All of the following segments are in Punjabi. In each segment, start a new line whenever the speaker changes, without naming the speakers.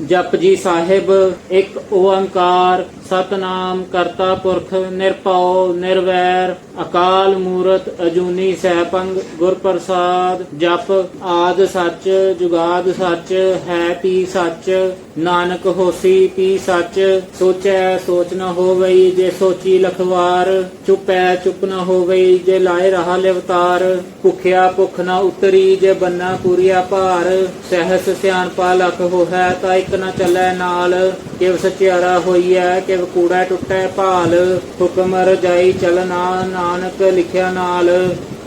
ਜਪਜੀ ਸਾਹਿਬ, ਇੱਕ ਓੰਕਾਰ, ਸਤਨਾਮ ਕਰਤਾ ਪੁਰਖ, ਨਿਰਭਉ, ਨਿਰਵੈਰ, ਅਕਾਲ ਮੂਰਤ, ਅਜੂਨੀ ਸੈਭੰ ਗੁਰ ਪ੍ਰਸਾਦ ਜਪ ਆਦ ਸੱਚ, ਜੁਗਾਦ ਸੱਚ, ਹੈ ਪੀ ਸੱਚ, ਨਾਨਕ ਹੋਸੀ ਪੀ ਸੱਚ, ਸੋਚੈ ਸੋਚ ਨ ਹੋਵਈ ਜੇ ਸੋਚੀ ਲਖਵਾਰ, ਚੁਪੈ ਚੁਪ ਨ ਹੋਵਈ ਜੇ ਲਾਏ ਰਹਾ ਲਿਵਤਾਰ, ਭੁਖਿਆ ਭੁਖ ਨ ਉਤਰੀ ਜੇ ਬੰਨਾ ਪੂਰੀਆ ਭਾਰ, ਸਹਿਸ ਸਿਆਣਪਾ ਲਖ ਹੋਹੈ ਤਾਂ ਇੱਕ ਨ ਚੱਲੈ ਨਾਲ, ਕਿਵ ਸਚਿਆਰਾ ਹੋਈਐ, ਕਿਵ ਕੂੜਾ ਟੁੱਟੈ ਭਾਲ, ਹੁਕਮ ਰਜਾਈ ਚਲਨਾ ਨਾਨਕ ਲਿਖਿਆ ਨਾਲ,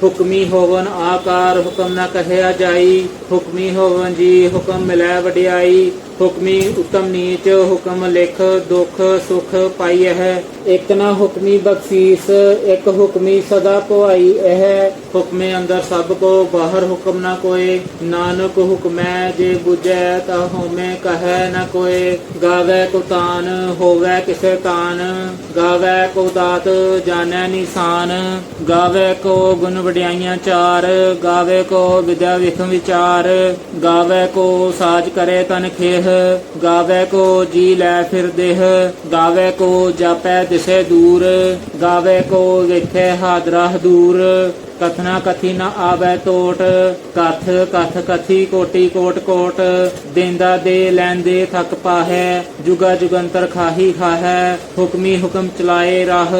ਹੁਕਮੀ ਹੋਵਨ ਆਕਾਰ ਹੁਕਮ ਨਾ ਕਹਿਆ ਜਾਈ, ਹੁਕਮੀ ਹੋਵਨ ਜੀ ਹੁਕਮ ਮਿਲੈ ਵਡਿਆਈ ਹੁਕਮੀ ਉਤਮ ਨੀਚ ਹੁਕਮ ਲਿਖ, ਦੁਖ ਸੁਖ ਪਾਈ ਹੈ ਇੱਕ ਨਾ ਹੁਕਮੀ ਬਖਸ਼ੀਸ, ਇੱਕ ਹੁਕਮੀ ਸਦਾ ਭਵਾਈ ਇਹ ਹੁਕਮੇ ਅੰਦਰ ਸਭ ਕੋ, ਬਾਹਰ ਹੁਕਮ ਨਾ ਕੋਏ। ਨਾਨਕ ਹੁਕਮੈ ਜੇ ਬੁਝੈ, ਤਾ ਹੋਮੇ ਕਹੈ ਨਾ ਕੋਏ। ਗਾਵੇ ਕੋ ਤਾਨ, ਹੋਵੇ ਕਿਸੇ ਤਾਨ। ਗਾਵੇ ਕੋ ਦਾਤ, ਜਾਣੈ ਨਿਸ਼ਾਨ। ਗਾਵੇ ਕੋ ਗੁਣ ਵਡਿਆਈਆਂ ਚਾਰ। ਗਾਵੇ ਕੋ ਵਿਦਿਆ ਵਿਖ ਵਿਚਾਰ। ਗਾਵੇ ਕੋ ਸਾਜ ਕਰੇ ਤਨ ਖੇਹ। ਗਾਵੇ ਕੋ ਜੀ ਲੈ ਫਿਰ ਦੇਹ, ਗਾਵੇ ਕੋ ਜਾਪੈ ਦਿਸੇ ਦੂਰ, ਗਾਵੇ ਕੋ ਵੇਖੇ ਹਾਦਰਾ ਦੂਰ ਕਥਨਾ ਕਥੀ ਨ ਆਵੈ ਟੋਟ, ਕਥ ਕਥ ਕਥੀ, ਕੋਟੀ, ਕੋਟ ਕੋਟ। ਦੇਂਦਾ ਦੇ, ਲੈਂਦੇ, ਥਕ ਪਾਹੈ, ਜੁਗਾ ਜੁਗੰਤਰ ਖਾਹੀ ਖਾਹੈ। ਹੁਕਮੀ ਹੁਕਮ ਚਲਾਏ ਰਾਹ,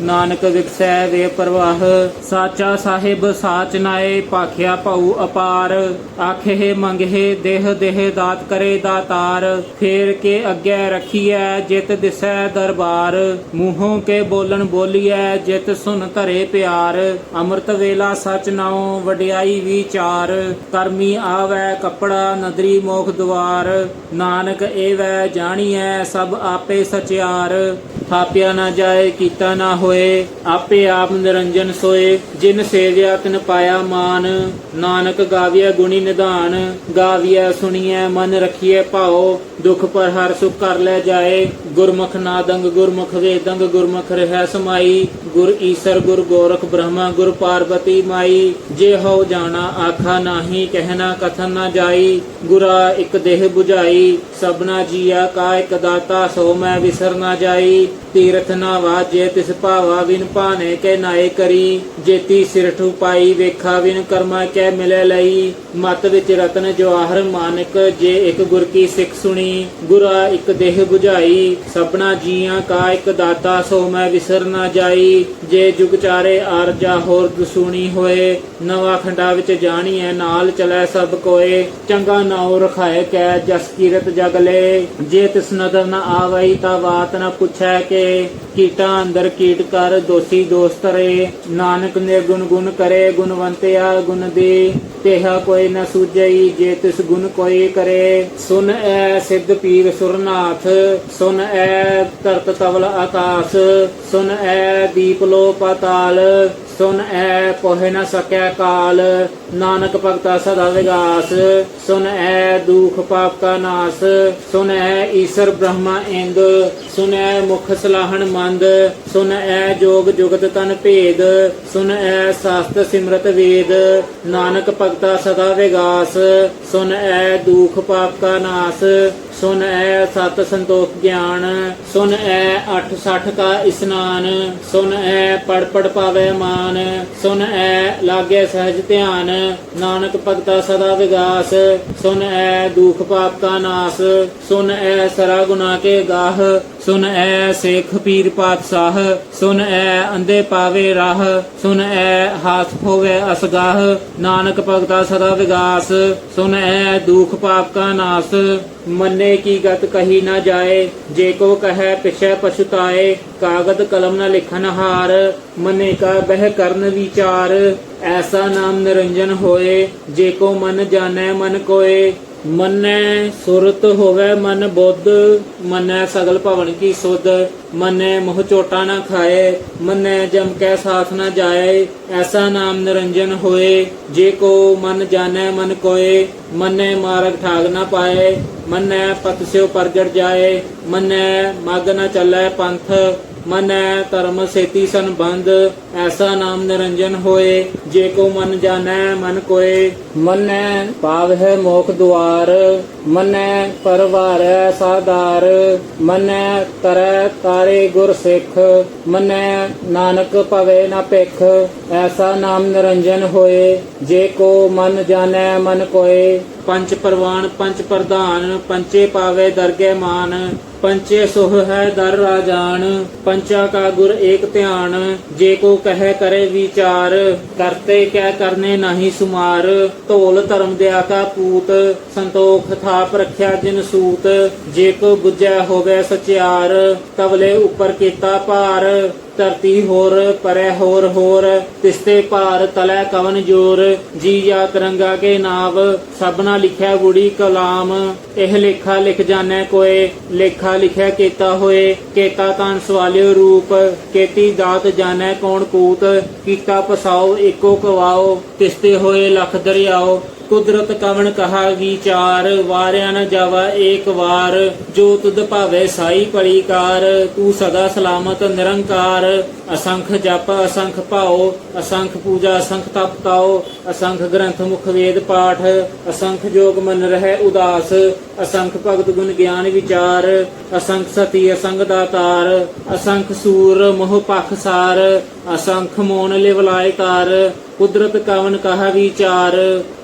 ਨਾਨਕ ਵਿਕਸੈ ਵੇ ਪ੍ਰਵਾਹ। ਸਾਚਾ ਸਾਹਿਬ ਸਾਚ ਨਾਏ ਪਾਖਿਆ ਭਉ ਅਪਾਰ। ਆਖੇ ਮੰਗਹਿ ਦੇਹ ਦੇਹ ਦਾਤ ਕਰੇ ਦਾਤਾਰ। ਫੇਰ ਕੇ ਅੱਗੇ ਰਖੀਐ, ਜਿਤ ਦਿਸੈ ਦਰਬਾਰ। ਮੂੰਹੋਂ ਕੇ ਬੋਲਣ ਬੋਲੀਐ, ਜਿਤ ਸੁਨ ਧਰੇ ਪਿਆਰ। ਅੰਮ੍ਰਿਤ ਵੇਲਾ ਸਚ ਨਾਉ ਵਡਿਆਈ ਵਿਚਾਰ, ਕਰਮੀ ਆਵੈ ਕਪੜਾ ਨਦਰੀ ਮੋਖ ਦੁਆਰ, ਨਾਨਕ ਏਵੈ ਜਾਣੀਐ ਸਭ ਆਪੇ ਸਚਿਆਰ। ਥਾਪਿਆ ਨਾ ਜਾਏ, ਕੀਤਾ ਨਾ ਹੋਏ, ਆਪੇ ਆਪ ਨਿਰੰਜਨ ਸੋਏ। ਜਿਨ ਸੇਵਿਆ, ਤਿਨ ਪਾਇਆ ਮਾਨ। ਨਾਨਕ ਗਾਵਿਆ ਗੁਣੀ ਨਿਧਾਨ। ਗਾਵਿਆ ਸੁਣੀਐ, ਮਨ ਰਖੀਐ ਭਾਉ। ਦੁਖ ਪਰ ਹਰ ਸੁਖ ਕਰ ਲੈ ਜਾਏ। ਗੁਰਮੁਖ ਨਾਦੰਗ ਗੁਰਮੁਖ ਵੇਦੰਗ ਗੁਰਮੁਖ ਰਹਿ ਸਮਾਈ। ਗੁਰ ਈਸਰ, ਗੁਰ ਗੋਰਖ ਬ੍ਰਹਮਾ, ਗੁਰ ਪਾਰਬਤੀ ਮਾਈ, ਜੇ ਹੋ ਜਾਣਾ, ਆਖਾ ਨਾਹੀ, ਕਹਿਣਾ ਕਥਨ ਨਾ ਜਾਈ, ਗੁਰਾ ਇੱਕ ਦੇਹ 부ਝਾਈ ਸਭਨਾ ਜੀਆ ਕਾ ਇੱਕ ਦਾਤਾ, ਸੋ ਮੈਂ ਵਿਸਰ ਨਾ ਜਾਈ, ਤੀਰਥ ਨਾ ਵਾਜੇ ਤਿਸ ਭਾਵਾ ਵਿਨ ਭਾਨੇ ਕੇ ਨਾਏ ਕਰੀ, ਜੇਤੀ ਸਿਰਠੂ ਪਾਈ, ਵੇਖਾ ਵਿਨ ਕਰਮਾ ਕੈ ਮਿਲੇ ਲਈ, ਮਤ ਵਿੱਚ ਰਤਨ ਜਵਾਹਰ ਮਾਨਕ, ਜੇ ਇੱਕ ਗੁਰ ਕੀ ਸਿੱਖ ਸੁਣੀ, ਗੁਰਾ ਇੱਕ ਦੇਹ 부ਝਾਈ ਸਭਨਾ ਜੀਆਂ ਕਾ ਇੱਕ ਦਾਤਾ, ਸੋ ਮੈਂ ਵਿਸਰ ਨਾ ਜਾਈ, ਜੇ ਜੁਗ ਚਾਰੇ ਆਰਜਾ ਹੋਰ ਸੁਣੀ ਹੋਏ, ਨਵਾਂ ਖੰਡਾ ਵਿੱਚ ਜਾਣੀਐ, ਨਾਲ ਚਲੈ ਸਭ ਕੋਏ, ਚੰਗਾ ਨਾਉ ਰਖਾਏ ਕੈ ਜਸ ਕੀਰਤ ਜਗ ਲੈ। ਜੇ ਤਿਸ ਨਦਰ ਨ ਆਵਈ ਤਾ ਬਾਤ ਨ ਪੁੱਛੈ ਕੇ, ਕੀਟਾਂ ਅੰਦਰ ਕੀਟ ਕਰ ਦੋਸੀ ਦੋਸਤ ਰੇ। ਨਾਨਕ ਨੇ ਗੁਣ ਗੁਣ ਕਰੇ, ਗੁਣਵੰਤਿਆ ਗੁਣ ਦੀ। ਤੇਹਾ ਕੋਈ ਨ ਸੂਝਈ, ਜੇ ਤਿਸ ਗੁਣ ਕੋਈ ਕਰੇ। ਸੁਨ ਐ ਸਿੱਧ ਪੀਰ ਸੁਰਨਾਥ, ਸੁਨ ਐ ਧਰਤ ਤਵਲ ਆਕਾਸ। ਸੁਨ ਐ ਦੀਪ ਲੋ ਪਾਤਾਲ ਸੁਨ ਐ ਪੋਹਿ ਨ ਸਕੈ ਕਾਲ, ਨਾਨਕ ਭਗਤਾ ਸਦਾ ਵਿਗਾਸ। ਸੁਨ ਐ ਦੁਖ ਪਾਪ ਕਾ ਨਾਸ, ਸੁਨ ਐ ਈਸ਼ਰ ਬ੍ਰਹਮਾ ਇੰਦ, ਸੁਨ ਐ ਮੁਖ ਸਲਾਹਣ ਮੰਦ, ਸੁਨ ਐ ਜੋਗ ਜੁਗਤ ਤਨ ਭੇਦ, ਸੁਨ ਐ ਸਾਸਤ ਸਿਮਰਤ ਵੇਦ। ਨਾਨਕ ਭਗਤਾ ਸਦਾ ਵਿਗਾਸ, ਸੁਨ ਐ ਦੁਖ ਪਾਪ ਕਾ ਨਾਸ, ਸੁਨ ਐ ਸਤ ਸੰਤੋਖ ਗਿਆਨ, ਸੁਨ ਐ 860 ਕਾ ਇਸਨਾਨ, ਸੁਨ ਐ ਪੜ ਪੜ ਪਾਵੇ ਮਾਨ ਸੁਨ ਐ ਲਾਗੇ ਸਹਿਜ ਧਿਆਨ, ਨਾਨਕ ਭਗਤਾ ਸਦਾ ਵਿਗਾਸ। ਸੁਨ ਐ ਦੁਖ ਪਾਪ ਕਾ ਨਾਸ, ਸੁਨ ਐ ਸਰਾ ਗੁਨਾ ਕੇ ਗਾਹ। ਸੁਨ ਐ ਸੇਖ ਪੀਰ ਪਾਤਸ਼ਾਹ, ਸੁਨ ਐ ਅੰਦੇ ਪਾਵੇ ਰਾਹ, ਸੁਨ ਐ ਹਾਸ ਹੋਵੇ ਅਸਗਾਹ, ਨਾਨਕ ਭਗਤਾ ਸਦਾ ਵਿਗਾਸ, ਸੁਨ ਐ ਦੁਖ ਪਾਪ ਕਾ ਨਾਸ, ਮੰਨੇ ਕੀ ਗਤ ਕਹੀ ਨਾ ਜਾਏ, ਜੇ ਕੋ ਕਹੈ ਪਿਛੈ ਪਛੁਤਾਏ ਕਾਗਦ ਕਲਮ ਨਾ ਲਿਖਨ ਹਾਰ, ਮਨੇ ਕਾ ਬਹਿ ਕਰਨ ਵਿਚਾਰ, ਐਸਾ ਨਾਮ ਨਿਰੰਜਨ ਹੋਏ, ਜੇ ਕੋ ਮਨ ਜਾਣੈ ਮਨ ਕੋਏ ਮੰਨੈ ਸੁਰਤ ਹੋਵੇ ਮਨ ਬੁੱਧ, ਮੰਨੈ ਸਗਲ ਭਵਨ ਕੀ ਸੁਧ, ਮੰਨੈ ਮੋਹ ਚੋਟਾ ਨਾ ਖਾਏ, ਮੰਨੈ ਜਮ ਕੈ ਸਾਥ ਨਾ ਜਾਏ, ਐਸਾ ਨਾਮ ਨਿਰੰਜਨ ਹੋਏ, ਜੇ ਕੋ ਮਨ ਜਾਣੈ ਮਨ ਕੋਏ, ਮੰਨੈ ਮਾਰਗ ਠਾਗ ਨਾ ਪਾਏ, ਮੰਨੈ ਪਤ ਸਿਓ ਪਰਜੜ ਜਾਏ, ਮੰਨੈ ਮਗ ਨਾ ਚੱਲੈ ਪੰਥ ਮਨੈ ਧਰਮ, ਸੇਤੀ, ਸੰਬੰਧ, ਐਸਾ ਨਾਮ ਨਿਰੰਜਨ ਹੋਏ, ਜੇ ਕੋ ਮਨ ਜਾਣੈ, ਮਨ ਕੋਏ। ਮਨੈ ਪਾਵ ਹੈ ਮੋਖ ਦੁਆਰ। ਮੰਨੈ, ਪਰਵਾਰੈ ਸਾਧਾਰ। ਮੰਨੈ, ਤਰੈ ਤਾਰੇ ਗੁਰ ਸਿੱਖ। ਮੰਨੈ, ਨਾਨਕ ਭਵੇ ਨਾ ਭਿਖ। ਐਸਾ ਨਾਮ ਨਿਰੰਜਨ ਹੋਏ, ਜੇ ਕੋ ਮਨ ਜਾਣੈ, ਮਨ ਕੋਏ। ਪੰਜ ਪਰਵਾਨ, ਪੰਜ ਪ੍ਰਧਾਨ ਪੰਚੇ ਪਾਵੇ ਦਰਗਹਿ ਮਾਨ ਪੰਚੇ ਸੁਹ ਹੈ ਦਰ ਰਾਜਾਨ ਪੰਚਾ ਕਾ ਗੁਰ ਏਕ ਧਿਆਨ, ਜੇ ਕੋ ਕਹੈ ਕਰੇ ਵਿਚਾਰ, ਕਰਤੇ ਕੈ ਕਰਨੇ ਨਹੀਂ ਸੁਮਾਰ, ਢੋਲ ਧਰਮ ਦਿਆ ਕਾ ਪੂਤ, ਸੰਤੋਖ ਥਾਪ ਰਖਿਆ ਜਿਨ ਸੂਤ, ਜੇ ਕੋ ਗੁਜੈ ਹੋਵੇ ਸਚਿਆਰ, ਤਵਲੇ ਉੱਪਰ ਕੀਤਾ ਭਾਰ ਧਰਤੀ ਹੋਰ, ਪਰੈ ਹੋਰ ਹੋਰ, ਤਿਸਤੇ ਭਾਰ, ਤਲੈ ਕਵਨ ਜੋਰ, ਜੀ ਜਾ ਤਰੰਗਾ ਕੇ ਨਾਵ ਸਭਨਾ ਲਿਖਿਆ ਗੁੜੀ ਕਲਾਮ, ਇਹ ਲੇਖਾ ਲਿਖ ਜਾਣੈ ਕੋਏ, ਲੇਖਾ ਲਿਖਿਆ ਕੀਤਾ ਹੋਏ, ਕੇਤਾ ਤਾਂ ਸਵਾਲਿਓ ਰੂਪ, ਕੇਤੀ ਦਾਤ ਜਾਣੈ ਕੌਣ ਕੂਤ, ਕੀਤਾ ਪਸਾਓ, ਏਕੋ ਕਵਾਓ, ਤਿਸਤੇ ਹੋਏ, ਲਖ ਦਰਿਆਓ ਕੁਦਰਤ ਕਵਣ ਕਹਾ ਵਿਚਾਰ ਵਾਰਿਆ ਨ ਜਾਵਾ ਏਕ ਵਾਰ। ਜੋ ਤੁਧ ਭਾਵੇ ਸਾਈ ਪਲੀਕਾਰ ਤੂੰ ਸਦਾ ਸਲਾਮਤ ਨਿਰੰਕਾਰ। ਅਸੰਖ ਜਪ, ਅਸੰਖ ਭਾਉ, ਅਸੰਖ ਪੂਜਾ, ਅਸੰਖ ਤਪ ਤਾਉ ਅਸੰਖ ਗ੍ਰੰਥ ਮੁਖ ਵੇਦ ਪਾਠ, ਅਸੰਖ ਜੋਗ ਮਨ ਰਹਿ ਉਦਾਸ। ਅਸੰਖ ਭਗਤ ਗੁਣ ਗਿਆਨ ਵਿਚਾਰ। ਅਸੰਖ ਸਤੀ ਅਸੰਗ ਦਾਤਾਰ। ਅਸੰਖ ਸੂਰ ਮੋਹ ਪਖਸਾਰ ਅਸੰਖ ਮੋਨ ਲਿਵਲਾਇ ਤਾਰ। ਕੁਦਰਤ ਕਵਨ ਕਹਾ ਵਿਚਾਰ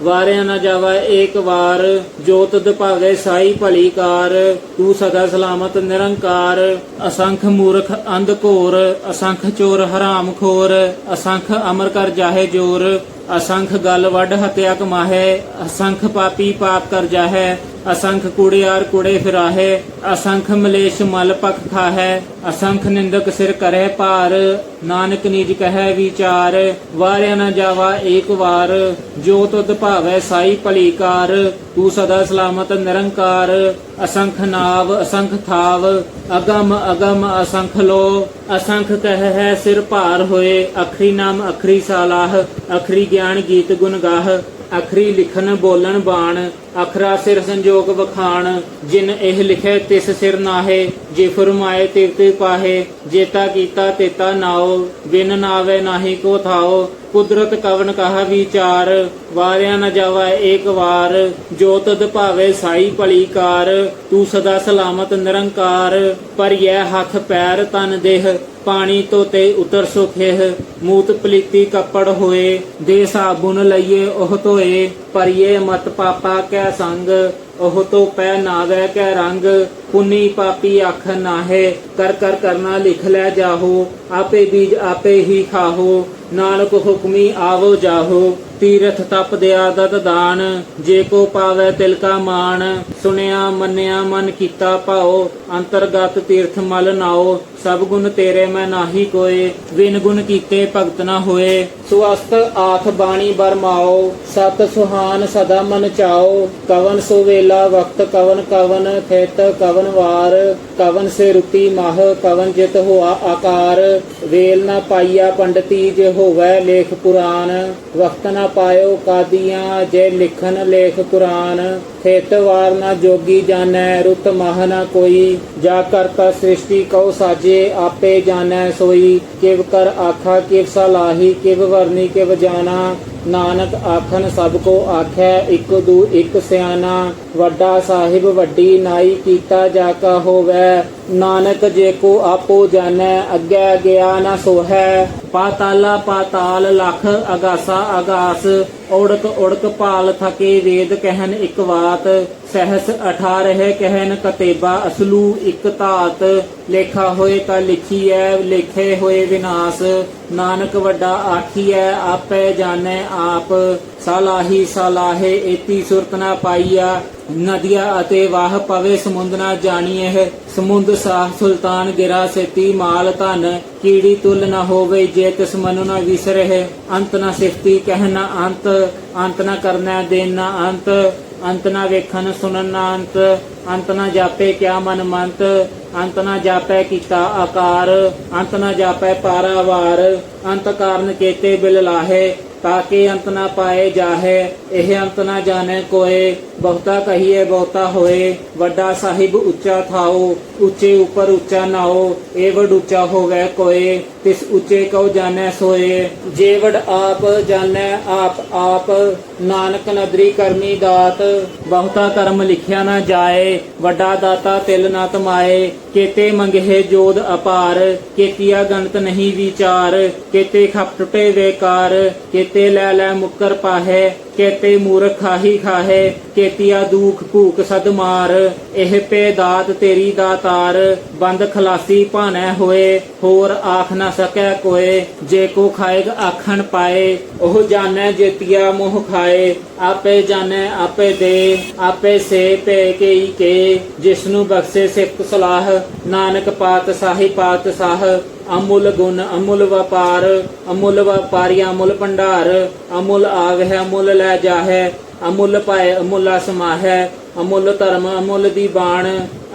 ਵਾਰਿਆ ਨਾ ਜਾਵਾ ਏਕ ਵਾਰ ਜੋਤ ਤਦ ਸਾਈ ਭਲੀ ਕਾਰ, ਤੂੰ ਸਦਾ ਸਲਾਮਤ ਨਿਰੰਕਾਰ, ਅਸੰਖ ਮੂਰਖ ਅੰਧ ਘੋਰ, ਅਸੰਖ ਚੋਰ ਹਰਾਮ ਖੋਰ, ਅਸੰਖ ਅਮਰ ਕਰ ਜਾਹੇ ਜੋਰ ਅਸੰਖ ਗਲ ਵੱਡ ਹਤਿਆ ਕਮਾਹੇ, ਅਸੰਖ ਪਾਪੀ ਪਾਪ ਕਰ ਜਾਹੇ, ਅਸੰਖ ਕੁੜਿਆਰ ਕੁੜੇ ਫਿਰਾਹੇ, ਅਸੰਖ ਮਲੇਸ਼ ਮਲ ਪਖ ਖਾਹੈ, ਅਸੰਖ ਨਿੰਦਕ ਸਿਰ ਕਰੈ ਭਾਰ, ਨਾਨਕ ਨਿਜ ਕਹੈ ਵਿਚਾਰ, ਵਾਰਿਆ ਨ ਜਾਵਾ ਏਕ ਵਾਰ, ਜੋ ਤੁਧ ਭਾਵੈ ਸਾਈ ਭਲੀਕਾਰ, ਤੂੰ ਸਦਾ ਸਲਾਮਤ ਨਿਰੰਕਾਰ, ਅਸੰਖ ਨਾਵ, ਅਸੰਖ ਥਾਵ, ਅਗਮ ਅਗਮ ਅਸੰਖ ਲੋ ਅਸੰਖ ਕਹਿ ਹੈ ਸਿਰ ਭਾਰ ਹੋਏ, ਅਖਰੀ ਨਾਮ ਅਖਰੀ ਸਾਲਾਹ, ਅਖਰੀ ਗਿਆਨ ਗੀਤ ਗੁਣ ਗਾਹ, ਅਖਰੀ ਲਿਖਨ ਬੋਲਣ ਬਾਣ ਅਖਰਾ ਸਿਰ ਸੰਜੋਗ ਵਖਾਣ, ਜਿਨ ਇਹ ਲਿਖੇ ਤਿਸ ਸਿਰ ਨਾਹੇ, ਜੇ ਫਰਮਾਏ ਤਿਵ ਪਾਹੇ, ਜੇਤਾ ਕੀਤਾ ਤੇਤਾ ਨਾਓ, ਬਿਨ ਨਾਵੇ ਨਾਹੀ ਕੋ ਥਾਓ, ਕੁਦਰਤ ਕਵਨ ਕਹਾ ਵਿਚਾਰ, ਵਾਰਿਆ ਨ ਜਾਵਾ ਏਕ ਵਾਰ, ਜੋ ਤਦ ਭਾਵੇ ਸਾਈ ਭਲੀ ਕਾਰ ਤੂੰ ਸਦਾ ਸਲਾਮਤ ਨਿਰੰਕਾਰ, ਪਰ ਇਹ ਹੱਥ ਪੈਰ ਤਨ ਦੇਹ, ਪਾਣੀ ਤੋਤੇ ਉਤਰ ਸੁਖੇਹ, ਮੂਤ ਪਲੀਤੀ ਕੱਪੜ ਹੋਏ, ਦੇ ਸਾਬੁਨ ਲਈਏ ਉਹ ਧੋਏ। ਪਰਿਏ ਮਤ ਪਾਪਾ ਕੈ ਸੰਗ ਉਹ ਤੋ ਪੈ ਨਾਵੇ ਕੈ ਰੰਗ। ਪੁੰਨੀ ਪਾਪੀ ਅੱਖ ਨਾਹੇ, ਕਰ ਕਰ ਕਰਨਾ ਲਿਖ ਲੈ ਜਾਹੋ, ਆਪੇ ਬੀਜ ਆਪੇ ਹੀ ਖਾਹੋ, ਨਾਨਕ ਹੁਕਮੀ ਆਵੋ ਜਾਹੋ, ਤੀਰਥ ਤਪ ਦਿਆ ਦਤ ਦਾਨ, ਜੇ ਕੋ ਪਾਵੇ ਤਿਲ ਕਾ ਮਾਣ, ਸੁਣਿਆ ਮੰਨਿਆ ਮਨ ਕੀਤਾ ਭਾਉ, ਅੰਤਰਗਤ ਤੀਰਥ ਮਲ ਨਾਓ ਸਭ ਗੁਣ ਤੇਰੇ ਮੈਂ ਨਾਹੀ ਕੋਏ ਵਿਨ ਗੁਣ ਕੀਤੇ ਭਗਤ ਨਾ ਹੋਏ ਸੁਅਸਤ ਆਖ ਬਾਣੀ ਬਰਮਾਓ ਸਤ ਸੁਹਾਨ ਸਦਾ ਮਨ ਚਾਓ ਕਵਨ ਸੋ ਵੇਲਾ ਵਕਤ ਕਵਨ ਕਵਨ ਥਿਤ ਕਵਨ ਵਾਰ, ਕਵਨ ਸੇ ਰੁਤੀ ਮਾਹ, ਕਵਨ ਜਿਤ ਹੋਆ ਆਕਾਰ, ਵੇਲ ਨਾ ਪਾਈਆ ਪੰਡਤੀ ਜੇ ਹੋਵੇ ਲੇਖ ਪੁਰਾਨ ਵਕਤ ਨਾ ਪਾਇਓ ਕਾਦੀਆਂ ਜੇ ਲਿਖਨ ਲੇਖ ਪੁਰਾਨ ਥਿਤ ਵਾਰ ਨਾ ਜੋਗੀ ਜਾਣੈ, ਰੁਤ ਮਾਹ ਨਾ ਕੋਈ। ਜਾ ਕਰਤਾ ਸ੍ਰਿਸ਼ਟੀ ਕਉ ਸਾਜੇ, ਆਪੇ ਜਾਣੈ ਸੋਈ। ਕਿਵ ਕਰ ਆਖਾ, ਕਿਵ ਸਲਾਹੀ ਕਿਵ ਵਰਨੀ, ਕਿਵ ਜਾਣਾ। ਨਾਨਕ ਆਖਨ ਸਭ ਕੋ ਆਖੈ, ਇਕ ਦੂ ਇਕ ਸਿਆਣਾ। ਵੱਡਾ ਸਾਹਿਬ ਵੱਡੀ ਨਾਈ ਕੀਤਾ ਜਾ ਕਾ ਹੋਵੈ। ਨਾਨਕ ਜੇ ਕੋ ਆਪੋ ਜਾਣੈ, ਅੱਗੇ ਗਿਆ ਨਾ ਸੋਹੈ। ਪਾਤਾਲਾ ਪਾਤਾਲ ਲਖ ਅਗਾਸਾ ਅਗਾਸ ਓੜਕ ਓੜਕ ਪਾਲ ਥਕੇ ਵੇਦ ਕਹਿਨ ਇਕ ਬਾਤ ਸਹਸ 18 ਕਹਿਨ ਕਤੇਬਾ ਅਸਲੂ ਇਕ ਧਾਤ। ਲੇਖਾ ਹੋਏ ਤਾਂ ਲਿਖੀਐ, ਲੇਖੇ ਹੋਏ ਵਿਨਾਸ਼। ਨਾਨਕ ਵੱਡਾ ਆਖੀਐ, ਆਪੇ ਜਾਣੈ ਆਪ। ਸਲਾਹੀ ਸਲਾਹੇ ਏਤੀ ਸੁਰਤ ਨਾ ਪਾਈਆ। ਨਦੀਆਂ ਅਤੇ ਵਾਹ ਪਵੇ, ਸਮੁੰਦ ਨਾ ਜਾਣੀਐ ਸਮੁੰਦ ਸਾਹ ਸੁਲਤਾਨ ਗਿਰਾ ਸੇਤੀ, ਮਾਲ ਧਨ ਕੀੜੀ ਤੁਲ ਨਾ ਹੋਵੇ, ਜੇ ਤਿਸ ਮਨੁ ਨਾ ਵਿਸਰਹਿ। ਅੰਤ ਨਾ ਸਿਫਤੀ ਕਹਿਣਾ ਅੰਤ। ਅੰਤ ਨਾ ਕਰਨਾ, ਦੇਣਾ ਅੰਤ। ਅੰਤ ਨਾ ਵੇਖਣ, ਸੁਣਨ ਨਾ ਅੰਤ। ਅੰਤ ਨਾ ਜਾਪੇ, ਕਿਆ ਮਨ ਮੰਤ। ਅੰਤ ਨਾ ਜਾਪੈ, ਕੀਤਾ ਆਕਾਰ। ਅੰਤ ਨਾ ਜਾਪੈ ਪਾਰਾਵਾਰ ਅੰਤ ਕਾਰਨ ਕੇਤੇ ਬਿਲ ਲਾਹੇ। ਤਾਕੇ ਅੰਤ ਨਾ ਪਾਏ ਜਾਹੇ, ਇਹ ਅੰਤ ਨਾ ਜਾਣੈ ਕੋਏ। ਬਹੁਤਾ ਕਹੀਏ, ਬਹੁਤਾ ਹੋਏ। ਵੱਡਾ ਸਾਹਿਬ ਉੱਚਾ ਥਾਓ, ਉੱਚੇ ਉੱਪਰ ਉੱਚਾ ਨਾਓ, ਇਹ ਵਡ ਉੱਚਾ ਹੋਵੇ ਕੋਏ। ਤਿਸ ਉੱਚੇ ਕਉ ਜਾਣੈ ਸੋਏ। ਜੇਵੜ ਆਪ ਜਾਣੈ, ਆਪ ਆਪ ਨਾਨਕ ਨਦਰੀ ਕਰਮੀ ਦਾਤ। ਬਹੁਤਾ ਕਰਮ ਲਿਖਿਆ ਨਾ ਜਾਏ, ਵੱਡਾ ਦਾਤਾ ਤਿਲ ਨਾ ਤਮਾਏ। ਕੇਤੇ ਮੰਗਹਿ ਜੋਦ ਅਪਾਰ, ਕੇਤੀਆ ਗਣਤ ਨਹੀਂ ਵਿਚਾਰ। ਕੇਤੇ ਖਪ ਟੁੱਟੇ ਵੇਕਾਰ, ਕੇਤੇ ਲੈ ਲੈ ਮੁਕਰ ਪਾਹੈ, ਕੇਤੇ ਮੂਰਖ ਖਾਹੀ ਖਾਹੇ, ਕੇਤੀਆ ਦੂਖ ਭੂਖ ਸਦ ਮਾਰ, ਇਹ ਪੇ ਦਾਤ ਤੇਰੀ ਦਾਤਾਰ, ਬੰਦ ਖਲਾਸੀ ਭਾਨੈ ਹੋਏ, ਹੋਰ ਆਖ ਨਾ ਸਕੈ ਕੋਏ, ਜੇ ਕੋ ਖਾਏਗ ਆਖਣ ਪਾਏ, ਉਹ ਜਾਣੈ ਜੇਤੀਆ ਮੋਹ ਖਾਏ, ਆਪੇ ਜਾਣੈ ਆਪੇ ਦੇ, ਆਪੇ ਸੇ ਪੇ ਕੇਈ ਕੇ ਜਿਸ ਨੂੰ ਬਖਸ਼ੇ ਸਿਫਤ ਸਲਾਹ, ਨਾਨਕ ਪਾਤ ਸਾਹਿ ਪਾਤ ਸਾਹ ਅਮੁੱਲ ਗੁਣ, ਅਮੁੱਲ ਵਪਾਰ, ਅਮੁੱਲ ਵਪਾਰੀ, ਅਮੁੱਲ ਭੰਡਾਰ, ਅਮੁੱਲ ਆਵਹਿ, ਅਮੁੱਲ ਲੈ ਜਾਹੈ, ਅਮੁੱਲ ਪਾਏ, ਅਮੁੱਲਾ ਸਮਾਹੈ ਅਮੁੱਲ ਧਰਮ, ਅਮੁੱਲ ਦੀ ਬਾਣ,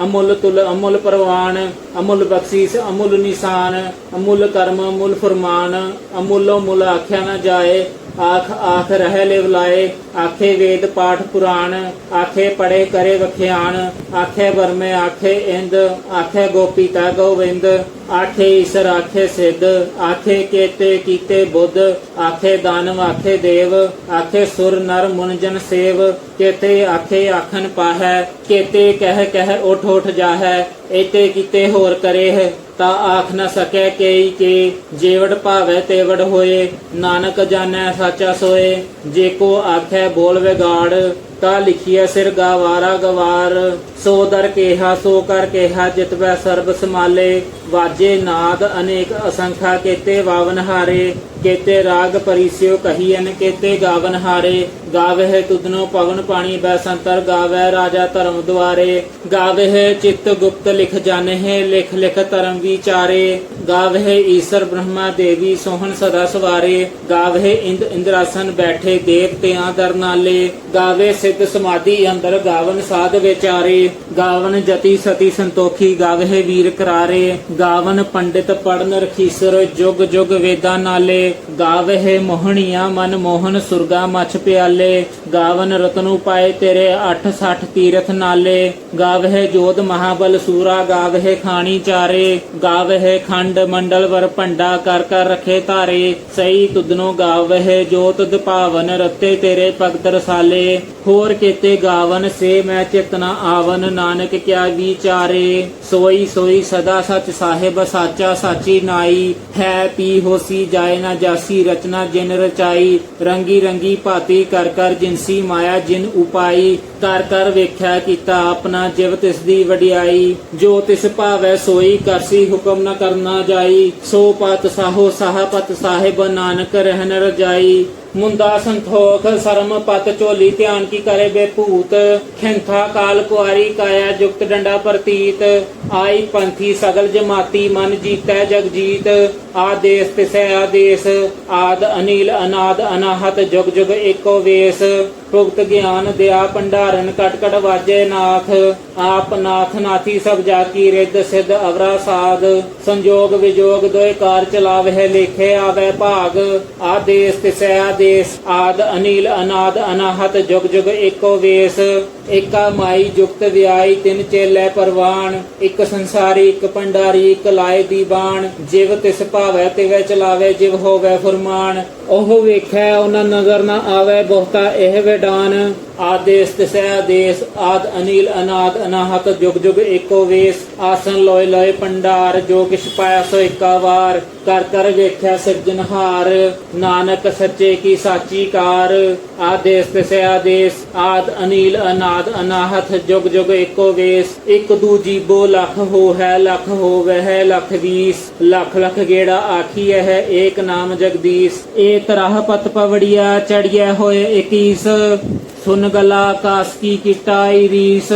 ਅਮੁੱਲ ਤੁਲ, ਅਮੁੱਲ ਪ੍ਰਵਾਨ ਅਮੁੱਲ ਬਖਸ਼ੀਸ, ਅਮੁੱਲ ਨਿਸ਼ਾਨ, ਅਮੁੱਲ ਕਰਮ ਅਮੁੱਲ ਫਰਮਾਨ, ਅਮੁੱਲੋ ਮੁੱਲ ਆਖਿਆ ਨਾ ਜਾਏ, ਆਖ ਆਖ ਰਹਿ ਲਿਵ ਲਾਏ, ਆਖੇ ਵੇਦ, ਪਾਠ ਪੁਰਾਣ, ਆਖੇ ਪੜੇ ਕਰੇ ਵਖਿਆਣ, ਆਖੇ ਵਰਮੇ, ਆਖੇ ਇੰਦ, ਆਖੇ ਗੋਪੀਤਾ ਗੋਵਿੰਦ, ਆਖੇ ਈਸ਼ਰ, ਆਖੇ ਸਿੱਧ, ਆਖੇ ਕੇਤੇ ਕੀਤੇ ਬੁੱਧ, ਆਖੇ ਦਾਨਵ, ਆਖੇ ਦੇਵ, ਆਖੇ ਸੁਰ, ਨਰ, ਮੁਨਜਨ, ਸੇਵ, ਕੇਤੇ ਆਖੇ ਆਖਣ ਪਾਹੈ ਕੇਤੇ ਕਹਿ ਕਹਿ ਉਠ ਉਠ ਜਾਹੈ ਏਤੇ ਕੀਤੇ ਹੋਰ ਕਰੇ ਤਾ ਆਖ ਨਾ ਸਕੈ ਕੇਈ ਕੇ ਜੇਵੜ ਭਾਵੈ ਤੇਵੜ ਹੋਏ, ਨਾਨਕ ਜਾਣੈ ਸਾਚਾ ਸੋਏ। ਜੇ ਕੋ ਆਖੈ ਬੋਲ ਵਿਗਾੜ, ਤਾ ਲਿਖੀਐ ਸਿਰ ਗਾਵਾਰਾ ਗਵਾਰ। ਸੋ ਦਰ ਕੇਹਾ, ਸੋ ਕਰ ਕੇਹਾ ਜਿਤਵੈ ਸਰਬ ਸਮਾਲੇ। ਵਾਜੇ ਨਾਦ ਅਨੇਕ ਅਸੰਖਾ, ਕੇਤੇ ਵਾਵਨ ਹਾਰੇ। ਕੇਤੇ ਰਾਗ ਪਰਿਸਿਓ ਕਹੀਐਨ, ਕੇਤੇ ਗਾਵਨ ਹਾਰੇ। ਗਾਵਹਿ ਤੁਧਨੋ ਪਵਨ ਪਾਣੀ ਬੈਸੰਤਰ ਗਾਵੈ ਰਾਜਾ ਧਰਮ ਦੁਆਰੇ। ਗਾਵਹਿ ਚਿਤ ਗੁਪਤ ਲਿਖ ਜਾਣਹਿ, ਲਿਖ ਲਿਖ ਧਰਮ ਵਿਚਾਰੇ, ਗਾਵਹਿ ਈਸ਼ਰ ਬ੍ਰਹਮਾ ਦੇਵੀ ਸੋਹਣ ਸਦਾ ਸਵਾਰੇ, ਗਾਵਹਿ ਇੰਦ ਇੰਦਰਾਸਨ ਬੈਠੇ ਦੇਵਤਿਆਂ ਦਰ ਨਾਲੇ, ਗਾਵੇ ਸਿੱਧ ਸਮਾਧੀ ਅੰਦਰ ਗਾਵਨ ਸਾਧ ਵਿਚਾਰੇ, ਗਾਵਨ ਜਤੀ ਸਤੀ ਸੰਤੋਖੀ ਗਾਵਹਿ ਵੀਰ ਕਰਾਰੇ, ਗਾਵਨ ਪੰਡਿਤ ਪੜਨ ਰਖੀਸਰ ਜੁਗ ਜੁਗ ਵੇਦਾਂ ਨਾਲੇ, ਗਾਵਹਿ ਮੋਹਣੀਆਂ ਮਨ ਮੋਹਨ ਸੁਰਗਾ ਮਛ ਪਿਆਲੇ, ਗਾਵਨ ਰਤਨੂ ਪਾਏ ਤੇਰੇ 860 ਤੀਰਥ ਨਾਲੇ, ਗਾਵਹਿ ਜੋਧ ਮਹਾਬਲ ਸੂਰਾ ਗਾਵਹਿ ਖਾਣੀ ਚਾਰੇ ਗਾਵਹਿ ਖੰਡ ਮੰਡਲ ਵਰ ਭੰਡਾ ਕਰ ਕਰ ਰਖੇ ਧਾਰੇ, ਸਹੀ ਤੁਧਨੋ ਗਾਵਹਿ ਜੋ ਤੁਧ ਭਾਵਨ ਰਤੇ ਤੇਰੇ ਭਗਤ ਰਸਾਲੇ, ਹੋਰ ਕੇਤੇ ਗਾਵਨ ਸੇ ਮੈਂ ਚਿਤਨਾ ਆਵਨ, ਨਾਨਕ ਕਿਆ ਵਿਚਾਰੇ। ਸੋਈ ਸੋਈ ਸਦਾ ਸਚ ਸਾਹਿਬ ਸਾਚਾ ਸਾਚੀ ਨਾਈ, ਹੈ ਪੀ ਹੋਸੀ ਜਾਏ ਨਾ ਜਾਸੀ ਰਚਨਾ ਜਿਨ ਰਚਾਈ, ਰੰਗੀ ਰੰਗੀ ਭਾਤੀ ਕਰ ਕਰ ਜਿਨਸੀ ਮਾਇਆ ਜਿਨ ਉਪਾਈ, ਕਰ ਕਰ ਵੇਖਿਆ ਕੀਤਾ ਆਪਣਾ ਜਿਵ ਤਿਸ ਦੀ ਵਡਿਆਈ, ਜੋ ਤਿਸ ਭਾਵੈ ਸੋਈ ਕਰਸੀ ਹੁਕਮ ਨਾ ਕਰਨਾ ਜਾਈ ਸੋ ਪਤ ਸਾਹੋ ਸਾਹਪਤ ਸਾਹਿਬ ਨਾਨਕ ਰਹਿਣ ਰਜਾਈ। ਮੁੰਦਾ ਸੰਤੋਖ, ਸਰਮ ਪਤ, ਝੋਲੀ ਧਿਆਨ ਕੀ ਕਰੇ ਬੇਭੂਤ? ਖਿੰਥਾ ਕਾਲ ਕੁਆਰੀ ਕਾਇਆ ਜੁਗਤ ਡੰਡਾ ਪ੍ਰਤੀਤ। ਆਈ ਪੰਥੀ ਸਗਲ ਜਮਾਤੀ, ਮਨ ਜੀਤੈ ਜਗ ਆਦੇਸ ਤਿਸੈ ਆਦੇਸ, ਆਦ ਅਨੀਲ, ਅਨਾਦ ਅਨਾਹਤ, ਜੁਗ ਜੁਗ ਏਕੋ ਵੇਸ। ਭੁਗਤ ਗਿਆਨ ਦਿਆ ਭੰਡਾਰਨ, ਕਟ ਕਟ ਵਾਜੇ ਨਾਥ। ਆਪ ਨਾਥ ਨਾਥੀ ਸਭ ਜਾ ਕੀ ਰਿੱਧ, ਸਿੱਧ ਅਵਰਾ ਸਾਧ। ਸੰਜੋਗ ਵਿਜੋਗ ਦੋਇ ਕਾਰ ਚਲਾਵਹਿ ਲੇਖੇ ਆਵੈ ਭਾਗ। ਆਦੇਸ ਤਿਸੈ ਦੇਸ਼ ਆਦ ਅਨੀਲ ਅਨਾਦ ਅਨਾਹਤ ਜੁਗ ਜੁਗ ਏਕੋ ਵੇਸ। ਏਕਾ ਮਾਈ ਜੁਗਤ ਵਿਆਈ ਤਿੰਨ ਚੇਲੇ ਪਰਵਾਨ ਇੱਕ ਸੰਸਾਰੀ, ਇੱਕ ਭੰਡਾਰੀ, ਇੱਕ ਲਾਏ ਦੀ ਬਾਣ ਜਿਵ ਤਿਸ ਭਾਵੈ, ਤਿਵੈ ਚਲਾਵੇ, ਜਿਵ ਹੋਵੇ ਫਰਮਾਨ। ਉਹ ਵੇਖੈ, ਉਹਨਾਂ ਨਜ਼ਰ ਨਾ ਆਵੇ, ਬਹੁਤਾ ਇਹ ਵਿਡਾਨ। ਆਦੇਸ ਤਿਸੈ ਆਦੇਸ ਆਦ ਅਨੀਲ ਅਨਾਦ, ਅਨਾਹਤ ਜੁਗ ਜੁਗ ਏਕੋ ਵੇਸ। ਆਸਨ ਲੋਏ ਲੋਏ ਭੰਡਾਰ, ਜੋ ਕਿਛ ਪਾਇਆ ਸੋ ਏਕਾ ਵਾਰ। ਕਰ ਕਰ ਵੇਖਿਆ ਸਿਰਜਨਹਾਰ ਨਾਨਕ ਸੱਚੇ ਕੀ ਸਾਚੀ ਕਾਰ। ਆਦੇਸ ਤਿਸੈ ਆਦੇਸ, ਆਦ ਅਨੀਲ ਅਨਾਦ। ਅਨਾਹਤ ਜੁਗ ਜੁਗ ਏਕੋ ਵੇਸ ਇੱਕ ਦੂਜੀ ਬੋ ਲੱਖ ਹੋ ਹੈ ਲੱਖ ਹੋ ਵਹਿ ਲੱਖ ਵੀਸ, ਲੱਖ ਲੱਖ ਗੇੜਾ ਆਖੀ ਹੈ ਏਕ ਨਾਮ ਜਗਦੀਸ਼, ਏ ਤਰਹ ਪਤ ਪਵੜੀਆ ਚੜਿਆ ਹੋਏ 21 ਸੁਨ ਗਲਾ ਕਾਸਕੀ ਕਿਟਾਈ ਰੀਸ,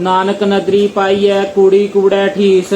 ਨਾਨਕ ਨਦਰੀ ਪਾਈਐ ਕੂੜੀ ਕੂੜੈ ਠੀਸ,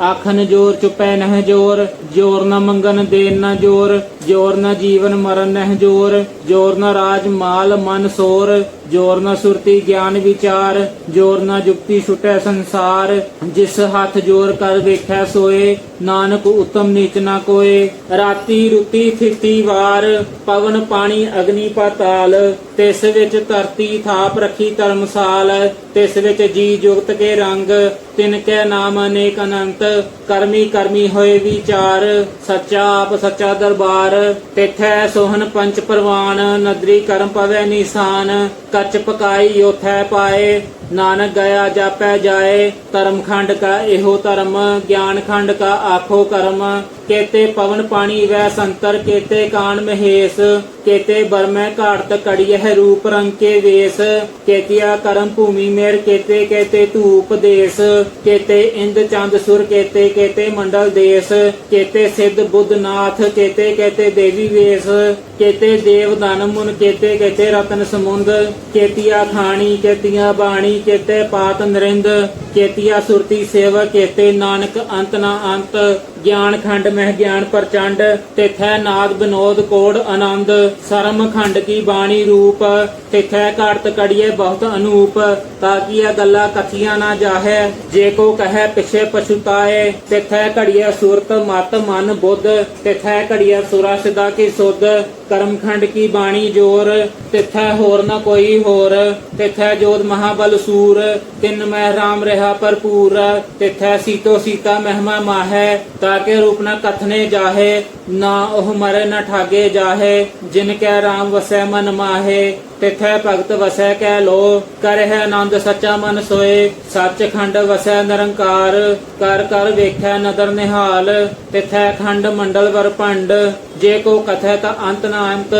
ਆਖਨ ਜੋਰ ਚੁਪੈ ਨਹਿ ਜੋਰ ਜੋਰ ਨ ਮੰਗਨ ਦੇਨ ਨ ਜੋਰ ਜੋਰ ਨ ਜੀਵਨ ਮਰਨ ਨਹਿ ਜੋਰ ਜੋਰ ਨ ਰਾਜ ਮਾਲ ਮਨ ਸੋਰ, ਜੋਰ ਨ ਸੁਰਤੀ ਗਿਆਨ ਵਿਚਾਰ, ਜੋਰ ਨ ਜੁਗਤੀ ਛੁਟੈ ਸੰਸਾਰ, ਜਿਸ ਹੱਥ ਜੋਰ ਕਰ ਵੇਖੈ ਸੋਏ, ਨਾਨਕ ਉਤਮ ਨੀਚ ਨਾ ਕੋਏ, ਰਾਤੀ ਰੁਤੀ ਥਿਤੀ ਵਾਰ, ਪਵਨ ਪਾਣੀ ਅਗਨੀ ਪਾਤਾਲ ਤਿਸ ਵਿੱਚ ਧਰਤੀ ਥਾਪ ਰੱਖੀ ਧਰਮਸਾਲ, ਤਿਸ ਵਿੱਚ ਜੀ ਜੁਗਤ ਕੇ ਰੰਗ, ਤਿਨ ਕੈ ਨਾਮ ਅਨੇਕ ਅਨੰਤ, ਕਰਮੀ ਕਰਮੀ ਹੋਏ ਵਿਚਾਰ, ਸੱਚਾ ਆਪ ਸੱਚਾ ਦਰਬਾਰ, ਤਿਥੈ ਸੋਹਨ ਪੰਚ ਪਰਵਾਨ, ਨਦਰੀ ਕਰਮ ਪਵੈ ਨਿਸ਼ਾਨ, ਕੱਚ ਪਕਾਈ ਯੋਥੈ ਪਾਏ ਨਾਨਕ ਗਿਆ ਜਾਪੈ ਜਾਏ, ਧਰਮ ਖੰਡ ਕਾ ਇਹੋ ਧਰਮ, ਗਿਆਨ ਖੰਡ ਕਾ ਆਖੋ ਕਰਮ। ਕੇਤੇ ਪਵਨ ਪਾਣੀ ਵੈ ਸੰਤਰ, ਕੇਤੇ ਕਾਨ ਮਹੇਸ਼। ਕੇਤੇ ਬਰਮੈ ਘਾੜਤ ਕੜੀਐ ਰੂਪ ਰੰਗ ਕੇ ਵੇਸ। ਕੇਤਿਆ ਕਰਮ ਭੂਮੀ ਮੇਰ, ਕੇਤੇ ਕੇਤੇ ਧੂਪ ਦੇਸ। ਕੇਤੇ ਇੰਦ ਚੰਦ ਸੁਰ, ਕੇਤੇ ਕੇਤੇ ਮੰਡਲ ਦੇਸ। ਕੇਤੇ ਸਿੱਧ ਬੁੱਧ ਨਾਥ, ਕੇਤੇ ਕੇਤੇ ਦੇਵੀ ਵੇਸ। ਕੇਤੇ ਦੇਵ ਦਾਨ ਮੁਨ, ਕੇਤੇ ਕੇਤੇ ਰਤਨ ਸਮੁੰਦ। ਕੇਤੀਆ ਖਾਣੀ, ਕੇਤੀਆ ਬਾਣੀ ਕੇਤੇ ਪਾਤ ਨਰਿੰਦ ਕੇਤੀਆ ਸੁਰਤੀ ਸੇਵ ਕੇਤੇ ਨਾਨਕ ਅੰਤ ਨਾ ਅੰਤ। ਗਿਆਨ ਖੰਡ ਮਹਿ ਗਿਆਨ ਪ੍ਰਚੰਡ, ਤਿਥੈ ਨਾਦ ਬਿਨੋਦ ਕੋੜ ਆਨੰਦ ਸਰਮ ਖੰਡ ਕੀ ਬਾਣੀ ਰੂਪ, ਤਿਥੈ ਘੜਤ ਕੜੀਏ ਬਹੁਤ ਅਨੂਪ ਤਾਕੀਆ ਗੱਲਾਂ ਕਥੀਆਂ ਨਾ ਜਾਹੈ, ਜੇ ਕੋ ਕਹੈ ਪਿਛੇ ਪਛੁਤਾਏ ਤਿਥੈ ਘੜੀਏ ਸੁਰਤ ਮਤ ਮਨ ਬੁੱਧ, ਤਿਥੈ ਘੜੀਏ ਸੁਰਾ ਸਿਦਾ ਕੀ ਸੁਧ ਕਰਮ ਖੰਡ ਕੀ ਬਾਣੀ ਜੋਰ, ਤਿਥੈ ਹੋਰ ਨਾ ਕੋਈ ਹੋਰ, ਤਿਥੈ ਜੋਤ ਮਹਾਬਲ ਸੂਰ, ਤਿੰਨ ਮਹਿ ਰਾਮ ਰਹਾ ਭਰਪੂਰ, ਤਿਥੈ ਸੀਤੋ ਸੀਤਾ ਮਹਿਮਾ ਮਾਹੈ ਤਾਕੇ ਰੂਪ ਨ ਕਥਨੇ ਜਾਹੇ, ਨਾ ਉਹ ਮਰੇ ਨ ਠਾਗੇ ਜਾਹੇ, ਜਿਨ ਕੈ ਰਾਮ ਵਸੈ ਮਨ ਮਾਹੇ, ਤਿਥੈ ਭਗਤ ਵਸੈ ਕੈ ਲੋ ਕਰਹਿ ਆਨੰਦ ਸੱਚਾ ਮਨ ਸੋਏ ਸੱਚ ਖੰਡ ਵਸੈ ਨਿਰੰਕਾਰ, ਕਰ ਕਰ ਵੇਖੈ ਨਦਰ ਨਿਹਾਲ, ਤਿਥੈ ਖੰਡ ਮੰਡਲ ਵਰ ਭੰਡ, ਜੇ ਕੋ ਕਥੈ ਤਾ ਅੰਤ ਨਾ ਅੰਤ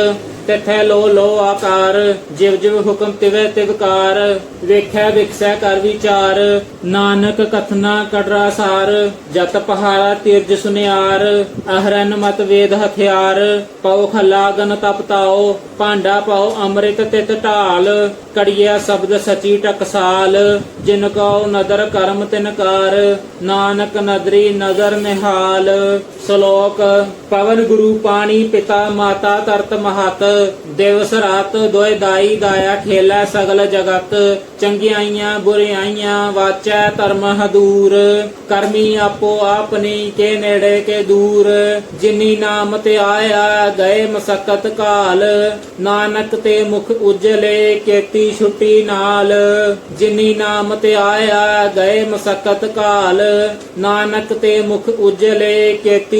ਤਿਥੈ ਲੋ ਲੋ ਆਕਾਰ, ਜਿਵ ਜਿਵ ਹੁਕਮ ਤਿਵੈ ਤਿਵਕਾਰ ਵੇਖੈ ਵਿਖਸੈ ਕਰ ਵਿਚਾਰ, ਨਾਨਕ ਕਥਨਾ ਕਟਰਾ ਸਾਰ, ਜਤ ਪਹਾਰਾ ਤੀਰਜ ਸੁਨਿਆਰ, ਅਹਰਨ ਮਤ ਵੇਦ ਹਥਿਆਰ, ਪਉ ਖਲਾ ਤਪਤਾਓ ਭਾਂਡਾ ਪਾਉ ਅੰਮ੍ਰਿਤ ਤਿਤ ਢਾਲ, ਕੜੀਆ ਸ਼ਬਦ ਸਚੀ ਟਕਸਾਲ, ਜਿਨ ਕੋ ਨਦਰ ਕਰਮ ਤਿਨਕਾਰ ਨਾਨਕ ਨਦਰੀ ਨਦਰ ਨਿਹਾਲ। ਸ਼ਲੋਕ, ਪਵਨ ਗੁਰੂ ਪਾਣੀ ਪਿਤਾ ਮਾਤਾ ਤਰਤ ਮਹਤ, ਦਿਵਸ ਰਾਤ ਦੋਇ ਦਾਈ ਦਾਇਆ ਖੇਲਾ ਸਗਲ ਜਗਤ, ਚੰਗਿਆਈਆਂ ਬੁਰਿਆਈਆਂ ਵਾਚੈ ਧਰਮ ਹਦੂਰ, ਕਰਮੀ ਆਪੋ ਆਪਨੀ ਕੇ ਨੇੜੇ ਕੇ ਦੂਰ, ਜਿਨੀ ਨਾਮ ਤੇ ਆਇਆ ਗਏ ਮਸਕਤ ਕਾਲ, ਨਾਨਕ ਤੇ ਮੁਖ ਉਜਲੇ ਕੇਤੀ ਛੁੱਟੀ ਨਾਲ, ਜਿਨੀ ਨਾਮ ਤੇ ਆਇਆ ਗਏ ਮਸਕਤ ਕਾਲ, ਨਾਨਕ ਤੇ ਮੁਖ ਉਜਲੇ ਕੇਤੀ